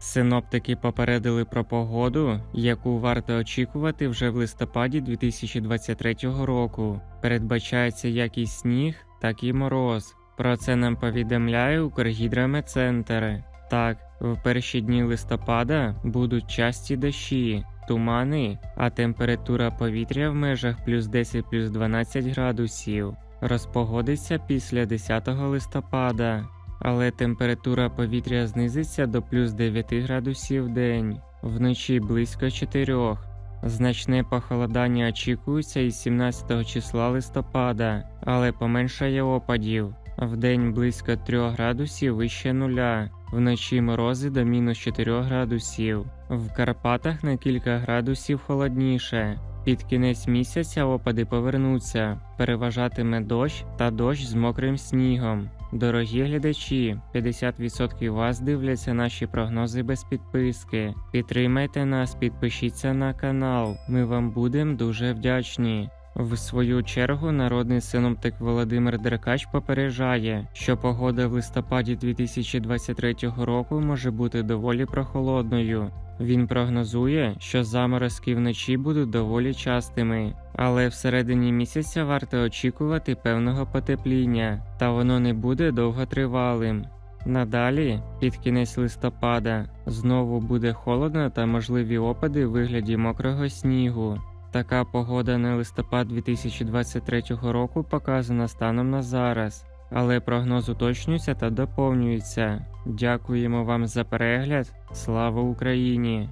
Синоптики попередили про погоду, яку варто очікувати вже в листопаді 2023 року. Передбачається як і сніг, так і мороз. Про це нам повідомляє Укргідрометцентр. Так, в перші дні листопада будуть часті дощі, тумани, а температура повітря в межах плюс 10 плюс 12 градусів. Розпогодиться після 10 листопада, але температура повітря знизиться до плюс 9 градусів в день, вночі близько 4. Значне похолодання очікується із 17 числа листопада, але поменшає опадів. Вдень близько 3 градусів вище нуля, вночі морози до мінус 4 градусів. В Карпатах на кілька градусів холодніше. Під кінець місяця опади повернуться, переважатиме дощ та дощ з мокрим снігом. Дорогі глядачі, 50% вас дивляться наші прогнози без підписки. Підтримайте нас, підпишіться на канал. Ми вам будемо дуже вдячні. В свою чергу народний синоптик Володимир Деркач попереджає, що погода в листопаді 2023 року може бути доволі прохолодною. Він прогнозує, що заморозки вночі будуть доволі частими, але всередині місяця варто очікувати певного потепління, та воно не буде довготривалим. Надалі, під кінець листопада, знову буде холодно та можливі опади в вигляді мокрого снігу. Така погода на листопад 2023 року показана станом на зараз, але прогноз уточнюється та доповнюється. Дякуємо вам за перегляд. Слава Україні!